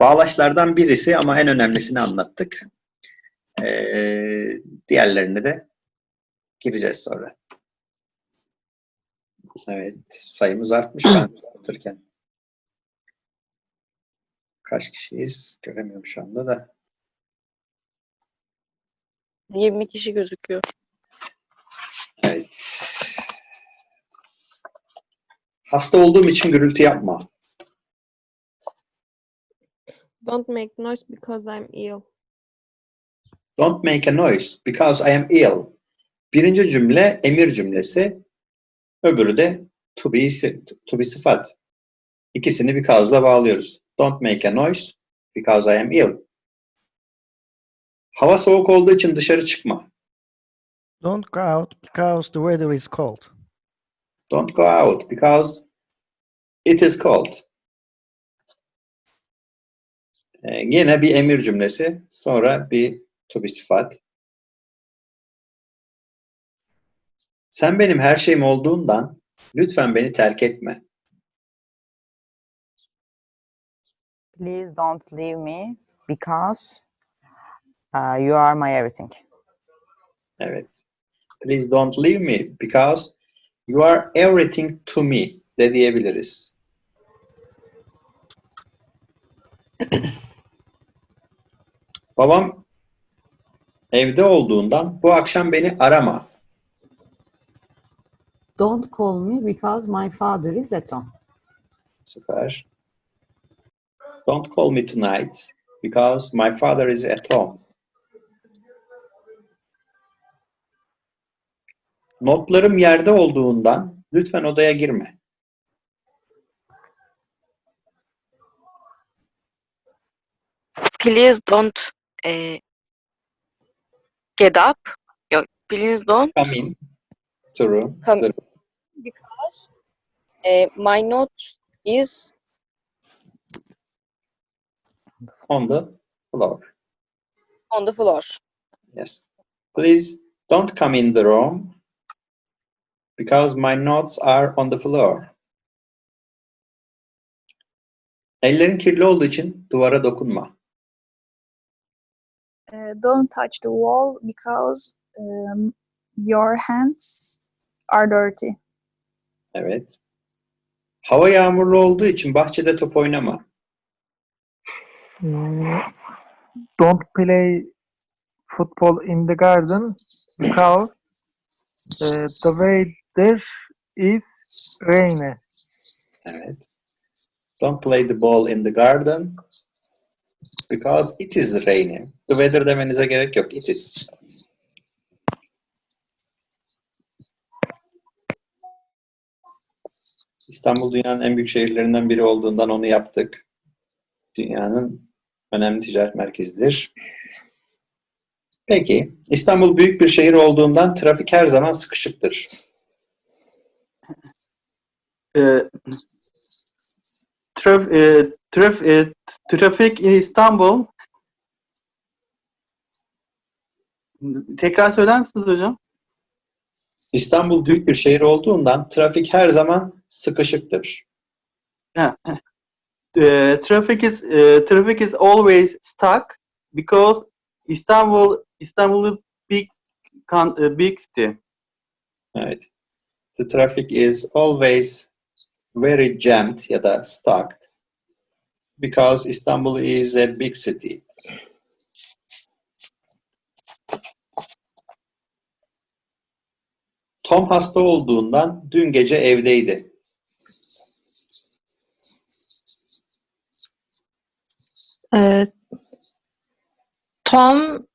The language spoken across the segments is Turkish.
Bağlaçlardan birisi ama en önemlisini anlattık. Ee, diğerlerini de gireceğiz sonra. Evet, sayımız artmış ben anlatırken. Kaç kişiyiz? Göremiyorum şu anda da. 20 kişi gözüküyor. Evet. Hasta olduğum için gürültü yapma. Don't make noise because I'm ill. Don't make a noise because I am ill. Birinci cümle emir cümlesi. Öbürü de to be, to be sıfat. İkisini because'la bağlıyoruz. Don't make a noise because I am ill. Hava soğuk olduğu için dışarı çıkma. Don't go out because the weather is cold. Don't go out because it is cold. Ee, yine bir emir cümlesi. Sonra bir to sıfat. Sen benim her şeyim olduğundan lütfen beni terk etme. Please don't leave me because uh, you are my everything. Evet. Please don't leave me because you are everything to me de diyebiliriz. Babam evde olduğundan bu akşam beni arama. Don't call me because my father is at home. Süper. Don't call me tonight because my father is at home. Notlarım yerde olduğundan lütfen odaya girme. Please don't eh, get up. Yok, please don't Come in. True. come True. because eh, my note is On the floor. on the floor. Yes. Please don't come in the room because my notes are on the floor. Ellerin kirli olduğu için duvara dokunma. Don't touch the wall because um, your hands are dirty. Evet. Hava yağmurlu olduğu için bahçede top oynama. Mm, don't play football in the garden because uh, the weather is rainy. Evet. Don't play the ball in the garden because it is rainy. The weather demenize gerek yok. It is. İstanbul dünyanın en büyük şehirlerinden biri olduğundan onu yaptık. Dünyanın önemli ticaret merkezidir. Peki, İstanbul büyük bir şehir olduğundan trafik her zaman sıkışıktır. uh, traf, uh, traf, uh, trafik in İstanbul. Tekrar söyler misiniz hocam? İstanbul büyük bir şehir olduğundan trafik her zaman sıkışıktır. Yeah. Uh, traffic is uh, traffic is always stuck because Istanbul Istanbul is big uh, big city. Evet. The traffic is always very jammed ya da stuck because Istanbul is a big city. Tom hasta olduğundan dün gece evdeydi. Uh, Tom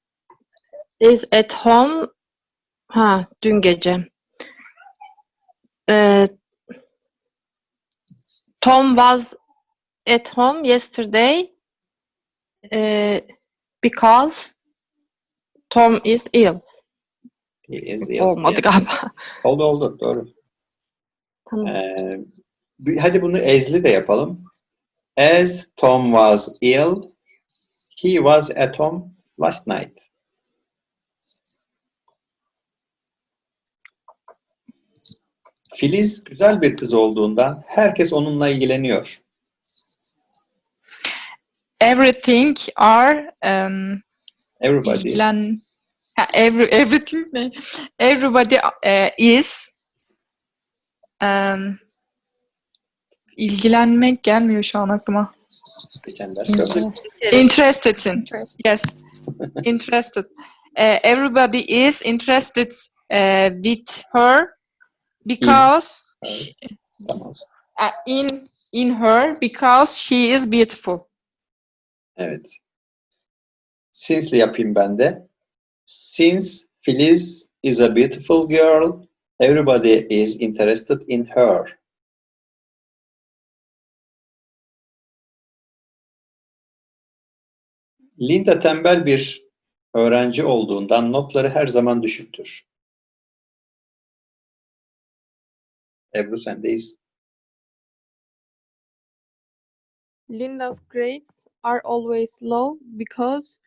is at home. Ha, dün gece. Uh, Tom was at home yesterday uh, because Tom is ill. He is ill. Olmadı Yes. galiba. Oldu oldu doğru. Tamam. Ee, hadi bunu ezli de yapalım. As Tom was ill, he was at home last night. Filiz güzel bir kız olduğundan herkes onunla ilgileniyor. everything are um, Everybody. ilgilen ha, every, everything ne? Everybody uh, is um, ilgilenmek gelmiyor şu an aklıma. Geçen ders gördük. Interested in. Interest. Yes. interested. Uh, everybody is interested uh, with her because her. she- Tamam. uh, in in her because she is beautiful. Evet. Since'li yapayım ben de. Since Filiz is a beautiful girl, everybody is interested in her. Linda tembel bir öğrenci olduğundan notları her zaman düşüktür. Ebru sendeyiz. Linda's grades are always low because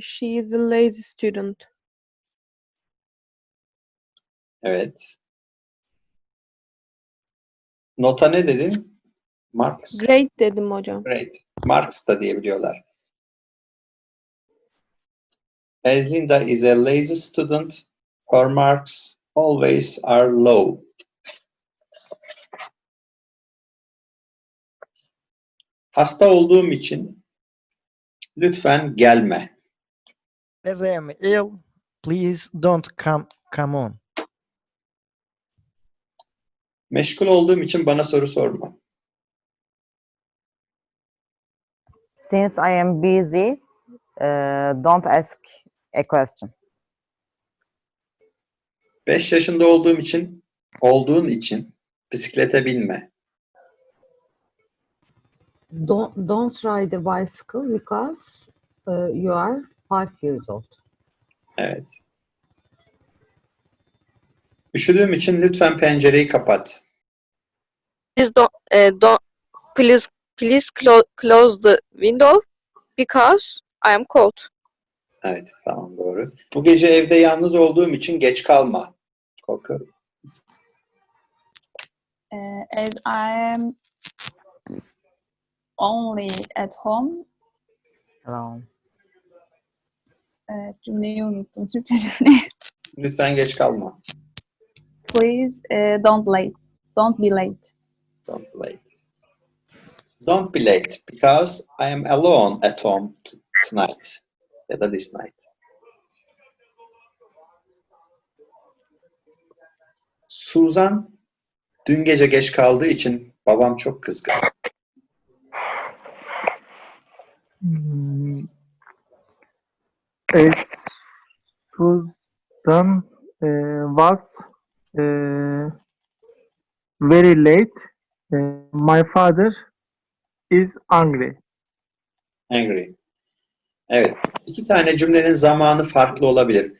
she is a lazy student. Evet. Nota ne dedin? Marks. Grade dedim hocam. Great. Marks da diyebiliyorlar. As Linda is a lazy student, her marks always are low. Hasta olduğum için lütfen gelme. As I am ill, please don't come come on. Meşgul olduğum için bana soru sorma. Since I am busy, uh, don't ask a question. 5 yaşında olduğum için olduğun için bisiklete binme. Don't, don't ride a bicycle because uh, you are five years old. Evet. Üşüdüğüm için lütfen pencereyi kapat. Please don't, uh, don't please please clo- close the window because I am cold. Evet, tamam doğru. Bu gece evde yalnız olduğum için geç kalma. Korkuyorum. Uh, as I am only at home, Hello. uh, cümleyi unuttum. Türkçe cümleyi. Lütfen geç kalma. Please uh, don't late. Don't be late. Don't be late. Don't be late because I am alone at home t- tonight. Ya da this night. Suzan dün gece geç kaldığı için babam çok kızgın. Hmm. As Susan uh, was uh, very late, uh, my father is angry. Angry. Evet. iki tane cümlenin zamanı farklı olabilir.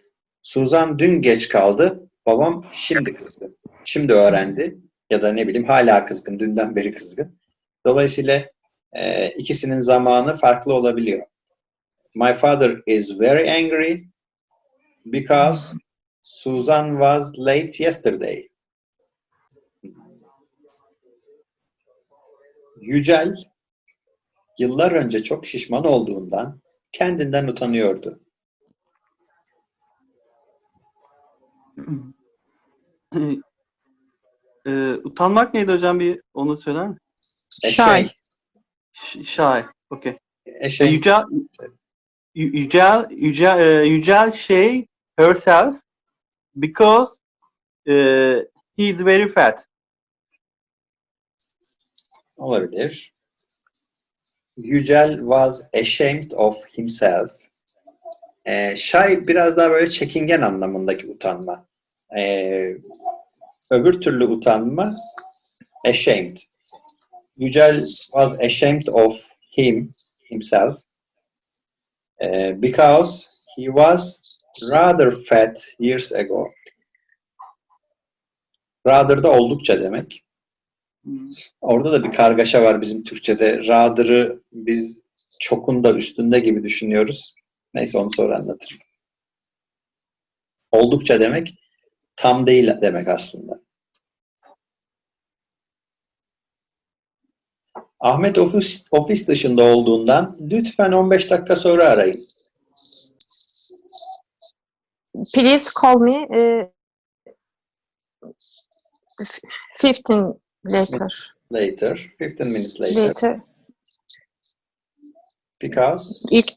Suzan dün geç kaldı. Babam şimdi kızgın. Şimdi öğrendi. Ya da ne bileyim hala kızgın. Dünden beri kızgın. Dolayısıyla e, ikisinin zamanı farklı olabiliyor. My father is very angry because Susan was late yesterday. Yücel yıllar önce çok şişman olduğundan kendinden utanıyordu. Ee, utanmak neydi hocam bir onu söyler misin? Ashamed. Ş- Shy. Okay. Ashamed. Yücel, Yü- Yücel, Yücel, e, Yücel şey herself because e, he is very fat. Olabilir. Yücel was ashamed of himself. Ee, shy biraz daha böyle çekingen anlamındaki utanma. Ee, öbür türlü utanma ashamed. Yücel was ashamed of him, himself. Ee, because he was rather fat years ago. Rather da oldukça demek. Orada da bir kargaşa var bizim Türkçe'de. Rather'ı biz çokun da üstünde gibi düşünüyoruz. Neyse onu sonra anlatırım. Oldukça demek tam değil demek aslında. Ahmet ofis, ofis dışında olduğundan lütfen 15 dakika sonra arayın. Please call me uh, 15 later. Later, 15 minutes later. Later. Because İlk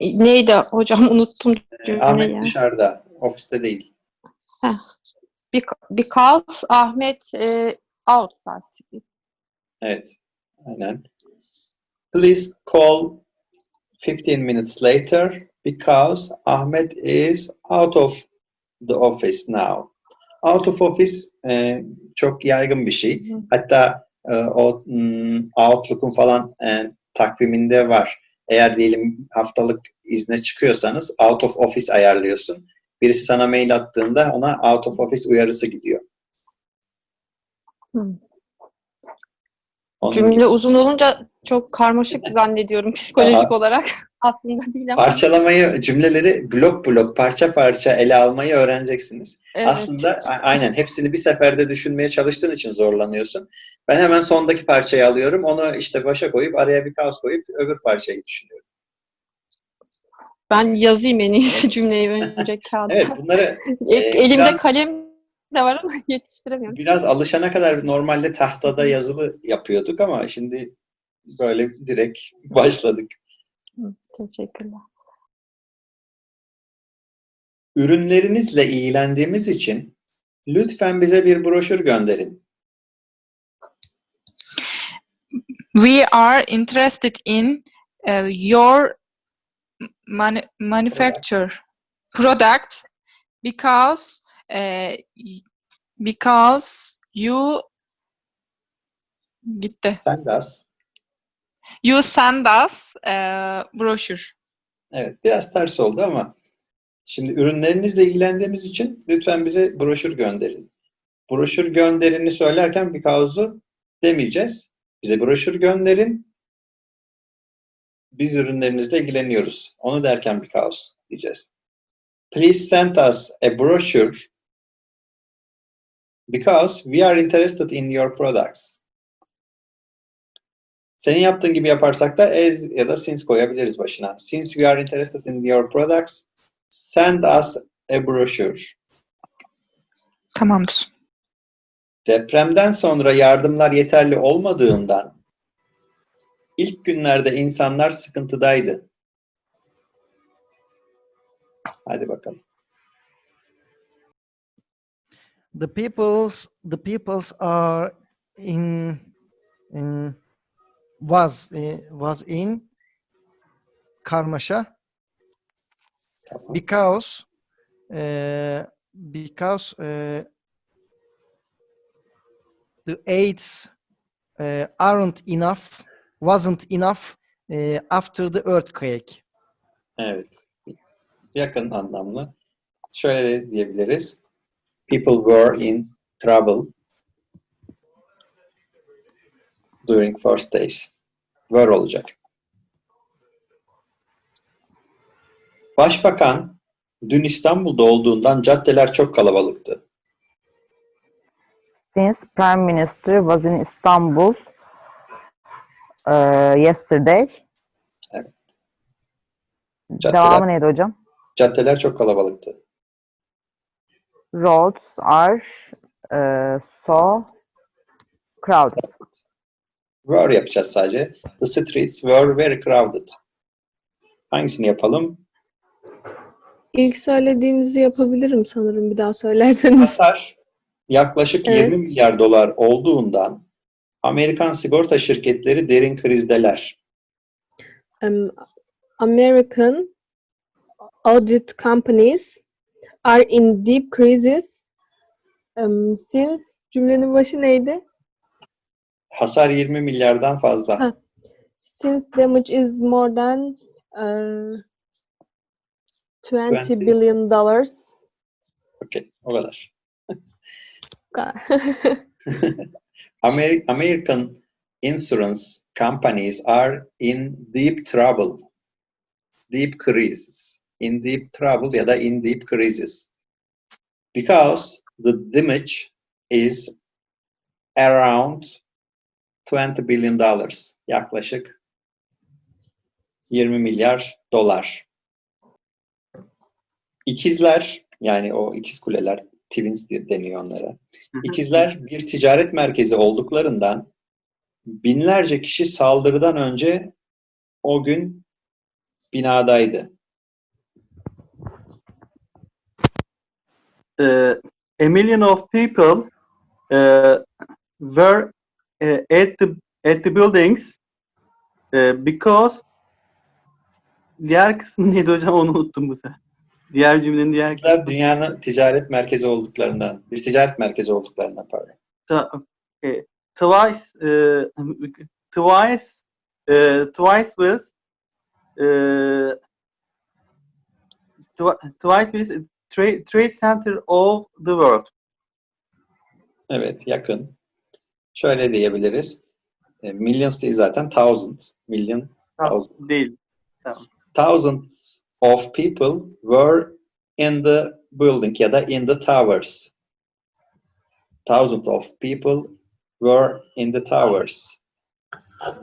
neydi hocam unuttum e, cümleyi Ahmet ya. dışarıda, ofiste değil. Bec- Because Ahmet e, outside. Evet, aynen. Please call 15 minutes later because Ahmet is out of the office now. Out of office e, çok yaygın bir şey. Hatta e, o hmm, Outlook'un falan e, takviminde var. Eğer diyelim haftalık izne çıkıyorsanız out of office ayarlıyorsun. Birisi sana mail attığında ona out of office uyarısı gidiyor. Hmm. Onun Cümle uzun olunca çok karmaşık zannediyorum psikolojik Aa. olarak. Aslında değil ama. Parçalamayı, cümleleri blok blok, parça parça ele almayı öğreneceksiniz. Evet. Aslında aynen hepsini bir seferde düşünmeye çalıştığın için zorlanıyorsun. Ben hemen sondaki parçayı alıyorum. Onu işte başa koyup araya bir kaos koyup öbür parçayı düşünüyorum. Ben yazayım en iyisi cümleyi önce kağıda. Evet bunları e, Elimde biraz- kalem de var ama yetiştiremiyorum. biraz alışana kadar normalde tahtada yazılı yapıyorduk ama şimdi böyle direkt başladık. Teşekkürler. Ürünlerinizle ilgilendiğimiz için lütfen bize bir broşür gönderin. We are interested in uh, your manu- manufacture product because y- because you gitti. Sen de az. You send us a brochure. Evet, biraz ters oldu ama şimdi ürünlerinizle ilgilendiğimiz için lütfen bize broşür gönderin. Broşür gönderini söylerken bir kavuzu demeyeceğiz. Bize broşür gönderin. Biz ürünlerinizle ilgileniyoruz. Onu derken kaos diyeceğiz. Please send us a brochure because we are interested in your products. Senin yaptığın gibi yaparsak da as ya da since koyabiliriz başına. Since we are interested in your products, send us a brochure. Tamamdır. Depremden sonra yardımlar yeterli olmadığından ilk günlerde insanlar sıkıntıdaydı. Hadi bakalım. The peoples the peoples are in in was eh, was in karmaşa because uh, because uh, the aids uh, aren't enough wasn't enough uh, after the earthquake Evet. Yakın anlamlı. Şöyle diyebiliriz. People were in trouble during first days. Were olacak. Başbakan dün İstanbul'da olduğundan caddeler çok kalabalıktı. Since Prime Minister was in Istanbul uh, yesterday. Evet. Devamı Caddeler, neydi hocam? caddeler çok kalabalıktı. Roads are uh, so crowded. Were yapacağız sadece. The streets were very crowded. Hangisini yapalım? İlk söylediğinizi yapabilirim sanırım bir daha söylerseniz. Hasar yaklaşık Evet. 20 milyar dolar olduğundan Amerikan sigorta şirketleri derin krizdeler. Um, American audit companies are in deep crisis um, since cümlenin başı neydi? Hasar 20 milyardan fazla. Ha. Since damage is more than uh, 20 20. billion dollars. Okey, o kadar. Bu kadar. Ameri- American insurance companies are in deep trouble. Deep crisis. In deep trouble ya da in deep crisis. Because the damage is around 20 billion dollars. Yaklaşık 20 milyar dolar. İkizler yani o ikiz kuleler twins deniyor onlara. İkizler bir ticaret merkezi olduklarından binlerce kişi saldırıdan önce o gün binadaydı. Uh, a million of people uh, were uh, at the at the buildings uh, because diğer kısmı neydi hocam onu unuttum bu sefer. Diğer cümlenin diğer İkizler dünyanın ticaret merkezi olduklarından, bir ticaret merkezi olduklarından pardon. Ta- okay. Twice uh, twice uh, twice was uh, twi- twice was trade trade center of the world. Evet, yakın. Şöyle diyebiliriz. E, millions değil zaten, thousands. Million, thousand. Değil. Thousands of people were in the building ya da in the towers. Thousands of people were in the towers.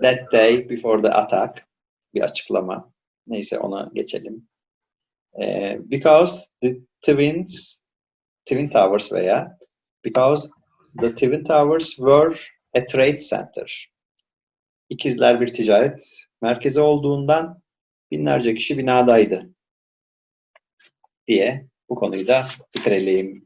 That day before the attack. Bir açıklama. Neyse ona geçelim. E, because the twins, twin towers veya because the twin towers were a trade center. İkizler bir ticaret merkezi olduğundan binlerce kişi binadaydı diye bu konuyu da bitirelim.